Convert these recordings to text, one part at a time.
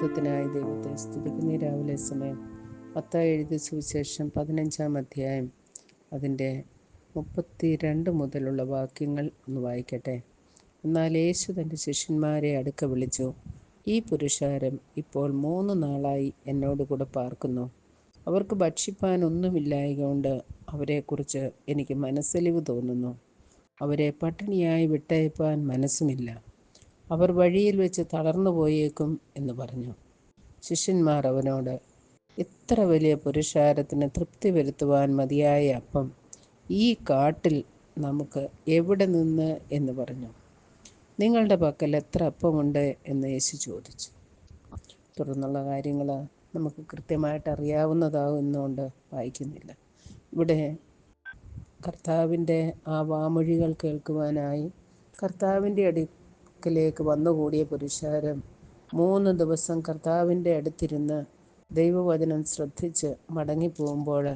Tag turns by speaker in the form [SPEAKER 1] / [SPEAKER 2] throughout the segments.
[SPEAKER 1] പ്രഭാതത്തിനായി ദൈവത്തെ സ്തുതിക്കുന്ന. രാവിലെ സമയം പത്ത എഴുതി സുവിശേഷം പതിനഞ്ചാം അധ്യായം അതിന്റെ മുപ്പത്തി രണ്ട് മുതലുള്ള വാക്യങ്ങൾ ഒന്ന് വായിക്കട്ടെ. എന്നാൽ യേശു തന്റെ ശിഷ്യന്മാരെ അടുക്ക വിളിച്ചു ഈ പുരുഷാരം ഇപ്പോൾ മൂന്ന് നാളായി എന്നോട് കൂടെ പാർക്കുന്നു. അവർക്ക് ഭക്ഷിപ്പാൻ ഒന്നുമില്ലായതുകൊണ്ട് അവരെക്കുറിച്ച് എനിക്ക് മനസ്സലിവ് തോന്നുന്നു. അവരെ പട്ടിണിയായി വിട്ടയപ്പാൻ മനസ്സുമില്ല. അവർ വഴിയിൽ വെച്ച് തളർന്നു പോയേക്കും എന്ന് പറഞ്ഞു. ശിഷ്യന്മാർ അവനോട് ഇത്ര വലിയ പുരുഷാരത്തിന് തൃപ്തി വരുത്തുവാൻ മതിയായ അപ്പം ഈ കാട്ടിൽ നമുക്ക് എവിടെ നിന്ന്? എന്ന് പറഞ്ഞു. നിങ്ങളുടെ പക്കൽ എത്ര അപ്പമുണ്ട്? എന്ന് യേശു ചോദിച്ചു. തുടർന്നുള്ള കാര്യങ്ങൾ നമുക്ക് കൃത്യമായിട്ട് അറിയാവുന്നതാകുന്നതുകൊണ്ട് വായിക്കുന്നില്ല. ഇവിടെ കർത്താവിന്റെ ആ വാമൊഴികൾ കേൾക്കുവാനായി കർത്താവിന്റെ അടുക്കലേക്ക് വന്നുകൂടിയ പുരുഷാരം മൂന്ന് ദിവസം കർത്താവിന്റെ അടുത്തിരുന്ന് ദൈവവചനം ശ്രദ്ധിച്ച് മടങ്ങിപ്പോകുമ്പോൾ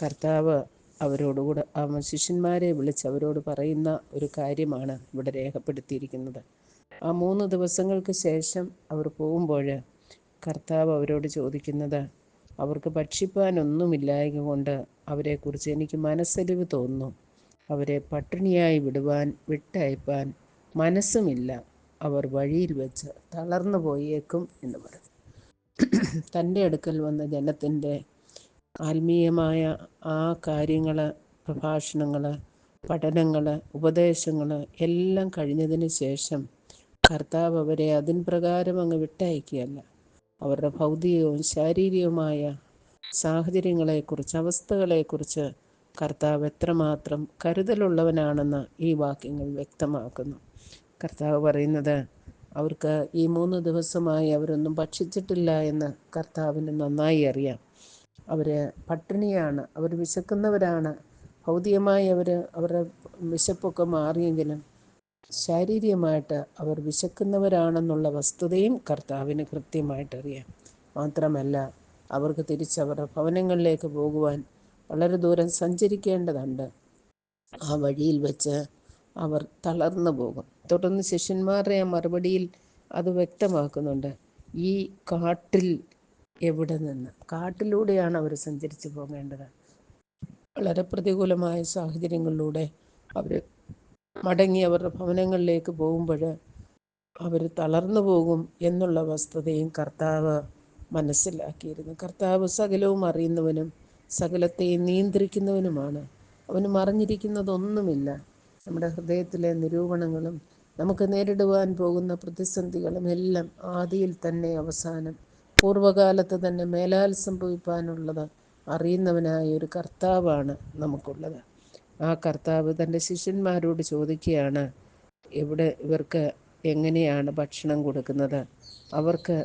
[SPEAKER 1] കർത്താവ് അവരോടുകൂടെ ആ ശിഷ്യന്മാരെ വിളിച്ച് അവരോട് പറയുന്ന ഒരു കാര്യമാണ് ഇവിടെ രേഖപ്പെടുത്തിയിരിക്കുന്നത്. ആ മൂന്ന് ദിവസങ്ങൾക്ക് ശേഷം അവർ പോകുമ്പോൾ കർത്താവ് അവരോട് ചോദിക്കുന്നത് അവർക്ക് ഭക്ഷിപ്പാനൊന്നുമില്ലായക കൊണ്ട് അവരെക്കുറിച്ച് എനിക്ക് മനസ്സലിവ് തോന്നുന്നു. അവരെ പട്ടിണിയായി വിടുവാൻ വിട്ടയപ്പാൻ മനസ്സുമില്ല. അവർ വഴിയിൽ വെച്ച് തളർന്നു പോയേക്കും എന്ന് പറഞ്ഞു. തന്റെ അടുക്കൽ വന്ന ജനത്തിന്റെ ആത്മീയമായ ആ കാര്യങ്ങൾ പ്രഭാഷണങ്ങൾ പഠനങ്ങൾ ഉപദേശങ്ങൾ എല്ലാം കഴിഞ്ഞതിന് ശേഷം കർത്താവ് അവരെ അതിൻ പ്രകാരം അങ്ങ് വിട്ടയക്കുകയല്ല. അവരുടെ ഭൗതികവും ശാരീരികവുമായ സാഹചര്യങ്ങളെക്കുറിച്ച് അവസ്ഥകളെക്കുറിച്ച് കർത്താവ് എത്രമാത്രം കരുതലുള്ളവനാണെന്ന് ഈ വാക്യങ്ങൾ വ്യക്തമാക്കുന്നു. കർത്താവ് പറയുന്നത് അവർക്ക് ഈ മൂന്ന് ദിവസമായി അവരൊന്നും ഭക്ഷിച്ചിട്ടില്ല എന്ന് കർത്താവിന് നന്നായി അറിയാം. അവർ പട്ടിണിയാണ് അവർ വിശക്കുന്നവരാണ്. ഭൗതികമായി അവർ അവരുടെ വിശപ്പൊക്കെ മാറിയെങ്കിലും ശാരീരികമായിട്ട് അവർ വിശക്കുന്നവരാണെന്നുള്ള വസ്തുതയും കർത്താവിന് കൃത്യമായിട്ട് അറിയാം. മാത്രമല്ല അവർക്ക് തിരിച്ച് അവരുടെ ഭവനങ്ങളിലേക്ക് പോകുവാൻ വളരെ ദൂരം സഞ്ചരിക്കേണ്ടതുണ്ട്. ആ വഴിയിൽ വെച്ച് അവർ തളർന്നു പോകും. തുടർന്ന് ശിഷ്യന്മാരുടെ ആ മറുപടിയിൽ അത് വ്യക്തമാക്കുന്നുണ്ട്. ഈ കാട്ടിൽ എവിടെ നിന്ന്? കാട്ടിലൂടെയാണ് അവർ സഞ്ചരിച്ചു പോകേണ്ടത്. വളരെ പ്രതികൂലമായ സാഹചര്യങ്ങളിലൂടെ അവർ മടങ്ങി അവരുടെ ഭവനങ്ങളിലേക്ക് പോകുമ്പോൾ അവർ തളർന്നു പോകും എന്നുള്ള വസ്തുതയും കർത്താവ് മനസ്സിലാക്കിയിരുന്നു. കർത്താവ് സകലവും അറിയുന്നവനും സകലത്തെയും നിയന്ത്രിക്കുന്നവനുമാണ്. അവന് മറിഞ്ഞിരിക്കുന്നതൊന്നുമില്ല. നമ്മുടെ ഹൃദയത്തിലെ നിരൂപണങ്ങളും നമുക്ക് നേരിടുവാൻ പോകുന്ന പ്രതിസന്ധികളും എല്ലാം ആദിയിൽ തന്നെ അവസാനം പൂർവകാലത്ത് തന്നെ മേലാൽ സംഭവിപ്പാനുള്ളത് അറിയുന്നവനായ ഒരു കർത്താവാണ് നമുക്കുള്ളത്. ആ കർത്താവ് തന്റെ ശിഷ്യന്മാരോട് ചോദിക്കുകയാണ് ഇവിടെ ഇവർക്ക് എങ്ങനെയാണ് ഭക്ഷണം കൊടുക്കുന്നത്? അവർക്ക്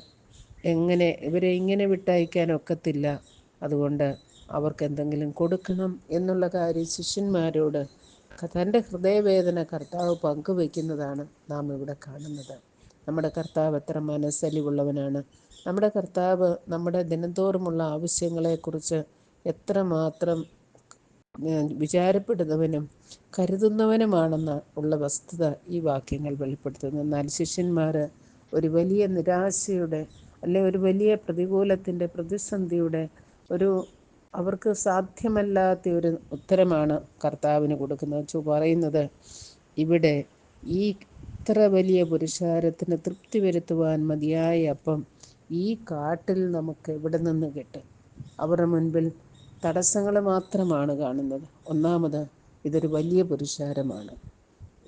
[SPEAKER 1] എങ്ങനെ ഇവരെ ഇങ്ങനെ വിട്ടയക്കാൻ ഒക്കത്തില്ല. അതുകൊണ്ട് അവർക്ക് എന്തെങ്കിലും കൊടുക്കണം എന്നുള്ള കാര്യം ശിഷ്യന്മാരോട് തന്റെ ഹൃദയവേദന കർത്താവ് പങ്കുവയ്ക്കുന്നതാണ് നാം ഇവിടെ കാണുന്നത്. നമ്മുടെ കർത്താവ് എത്ര മനസ്സലിവുള്ളവനാണ്. നമ്മുടെ കർത്താവ് നമ്മുടെ ദിനംതോറുമുള്ള ആവശ്യങ്ങളെക്കുറിച്ച് എത്രമാത്രം വിചാരപ്പെടുന്നവനും കരുതുന്നവനുമാണെന്ന ഉള്ള വസ്തുത ഈ വാക്യങ്ങൾ വെളിപ്പെടുത്തുന്നു. എന്നാൽ ശിഷ്യന്മാർ ഒരു വലിയ നിരാശയുടെ അല്ലെ ഒരു വലിയ പ്രതികൂലത്തിന്റെ പ്രതിസന്ധിയുടെ ഒരു അവർക്ക് സാധ്യമല്ലാത്ത ഒരു ഉത്തരമാണ് കർത്താവിന് കൊടുക്കുന്നത്. പറയുന്നത് ഇവിടെ ഈ ഇത്ര വലിയ പുരുഷാരത്തിന് തൃപ്തി വരുത്തുവാൻ മതിയായ അപ്പം ഈ കാട്ടിൽ നമുക്ക് എവിടെ നിന്ന് കിട്ടും? അവരുടെ മുൻപിൽ തടസ്സങ്ങൾ മാത്രമാണ് കാണുന്നത്. ഒന്നാമത് ഇതൊരു വലിയ പുരുഷാരമാണ്.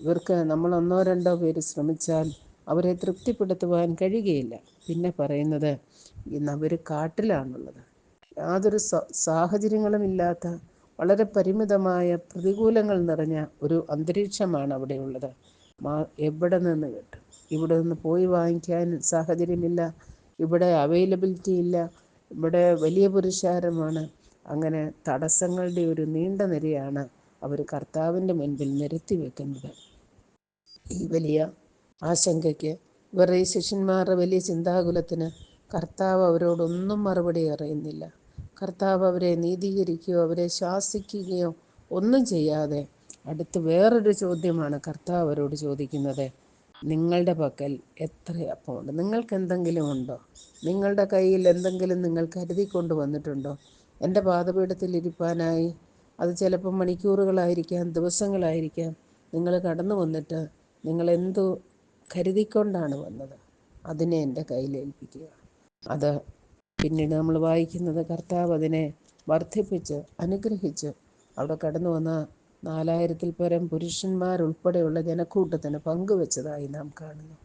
[SPEAKER 1] ഇവർക്ക് നമ്മൾ ഒന്നോ രണ്ടോ പേര് ശ്രമിച്ചാൽ അവരെ തൃപ്തിപ്പെടുത്തുവാൻ കഴിയുകയില്ല. പിന്നെ പറയുന്നത് ഇന്ന് അവർ കാട്ടിലാണുള്ളത്. യാതൊരു സാഹചര്യങ്ങളും ഇല്ലാത്ത വളരെ പരിമിതമായ പ്രതികൂലങ്ങൾ നിറഞ്ഞ ഒരു അന്തരീക്ഷമാണ് അവിടെയുള്ളത് എവിടെ നിന്ന് കിട്ടും? ഇവിടെ നിന്ന് പോയി വാങ്ങിക്കാൻ സാഹചര്യമില്ല. ഇവിടെ അവൈലബിലിറ്റി ഇല്ല. ഇവിടെ വലിയ പുരുഷാരമാണ്. അങ്ങനെ തടസ്സങ്ങളുടെ ഒരു നീണ്ട നിരയാണ് അവർ കർത്താവിന്റെ മുൻപിൽ നിരത്തി വെക്കുന്നത്. ഈ വലിയ ആശങ്കയ്ക്ക് ഇവരുടെ ഈ ശിഷ്യന്മാരുടെ വലിയ ചിന്താകുലത്തിന് കർത്താവ് അവരോടൊന്നും മറുപടി അറിയുന്നില്ല. കർത്താവ് അവരെ നീതീകരിക്കുകയോ അവരെ ശാസിക്കുകയോ ഒന്നും ചെയ്യാതെ. അടുത്ത് വേറൊരു ചോദ്യമാണ് കർത്താവ് അവരോട് ചോദിക്കുന്നത്. നിങ്ങളുടെ പക്കൽ എത്ര അപ്പമുണ്ട്? നിങ്ങൾക്ക് എന്തെങ്കിലും ഉണ്ടോ? നിങ്ങളുടെ കയ്യിൽ എന്തെങ്കിലും നിങ്ങൾ കരുതി കൊണ്ട് വന്നിട്ടുണ്ടോ? എന്റെ പാദപീഠത്തിൽ ഇരിപ്പാനായി. അത് ചിലപ്പോൾ മണിക്കൂറുകളായിരിക്കാം ദിവസങ്ങളായിരിക്കാം നിങ്ങൾ കടന്നു വന്നിട്ട് നിങ്ങൾ എന്തോ കരുതിക്കൊണ്ടാണ് വന്നത്? അതിനെ എന്റെ കയ്യിൽ ഏൽപ്പിക്കുക. അത് പിന്നീട് നമ്മൾ വായിക്കുന്നത് കർത്താവ് അതിനെ വർദ്ധിപ്പിച്ച് അനുഗ്രഹിച്ച് അവിടെ കടന്നു വന്ന നാലായിരത്തിൽ പരം പുരുഷന്മാരുൾപ്പെടെയുള്ള ജനക്കൂട്ടത്തിന് പങ്കുവെച്ചതായി നാം കാണുന്നു.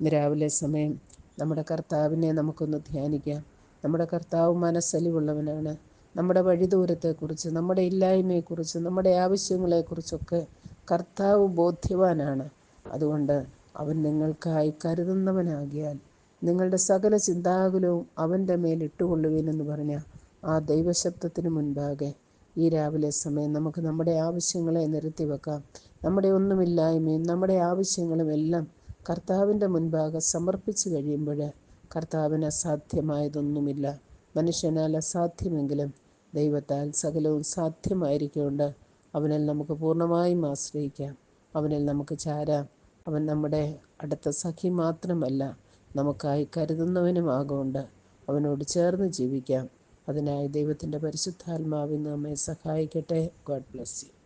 [SPEAKER 1] ഇന്ന് രാവിലെ സമയം നമ്മുടെ കർത്താവിനെ നമുക്കൊന്ന് ധ്യാനിക്കാം. നമ്മുടെ കർത്താവ് മനസ്സലിവുള്ളവനാണ്. നമ്മുടെ വഴിദൂരത്തെക്കുറിച്ച് നമ്മുടെ ഇല്ലായ്മയെക്കുറിച്ച് നമ്മുടെ ആവശ്യങ്ങളെക്കുറിച്ചൊക്കെ കർത്താവ് ബോധ്യവാനാണ്. അതുകൊണ്ട് അവൻ നിങ്ങൾക്കായി കരുതുന്നവനാകിയാൽ നിങ്ങളുടെ സകല ചിന്താകുലവും അവന്റെ മേൽ ഇട്ടുകൊള്ളുവീനെന്ന് പറഞ്ഞ ആ ദൈവശബ്ദത്തിന് മുൻപാകെ ഈ രാവിലെ സമയം നമുക്ക് നമ്മുടെ ആവശ്യങ്ങളെ നിരത്തി വെക്കാം. നമ്മുടെ ഒന്നുമില്ലായ്മയും നമ്മുടെ ആവശ്യങ്ങളും എല്ലാം കർത്താവിന്റെ മുൻപാകെ സമർപ്പിച്ചു കഴിയുമ്പോൾ കർത്താവിന് അസാധ്യമായതൊന്നുമില്ല. മനുഷ്യനാൽ അസാധ്യമെങ്കിലും ദൈവത്താൽ സകലവും സാധ്യമായിരിക്കുകൊണ്ട് അവനിൽ നമുക്ക് പൂർണമായും ആശ്രയിക്കാം. അവനിൽ നമുക്ക് ചാരാം. അവൻ നമ്മുടെ അടുത്ത സഖി മാത്രമല്ല. നമുക്കായി കരുതുന്നവനുമാകൊണ്ട് അവനോട് ചേർന്ന് ജീവിക്കാം. അതിനായി ദൈവത്തിന്റെ പരിശുദ്ധാത്മാവിൽ നമ്മെ സഹായിക്കട്ടെ. God bless you